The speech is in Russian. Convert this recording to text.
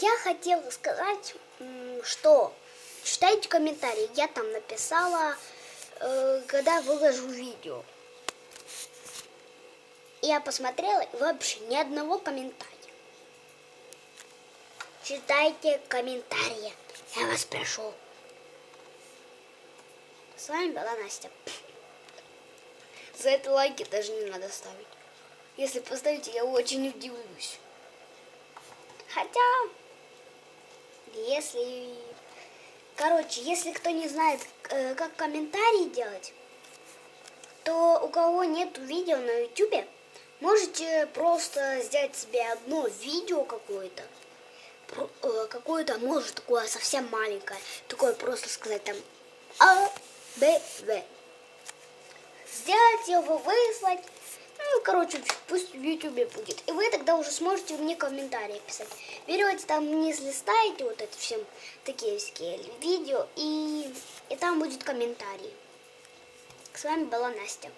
Я хотела сказать, что читайте комментарии. Я там написала, э, когда выложу видео. Я посмотрела, и вообще ни одного комментария. Читайте комментарии. Я вас прошу. С вами была Настя. За это лайки даже не надо ставить. Если поставите, я очень удивлюсь. Хотя, если... Короче, если кто не знает, э, как комментарии делать, то у кого нет видео на ютубе, можете просто сделать себе одно видео какое-то, э, какое-то, может, такое совсем маленькое, такое просто сказать там А, Б, В. Сделать его, выслать, короче, пусть в ютубе будет. И вы тогда уже сможете мне комментарии писать. Берете там вниз, листаете вот это всем такие всякие видео, и, и там будет комментарий. С вами была Настя.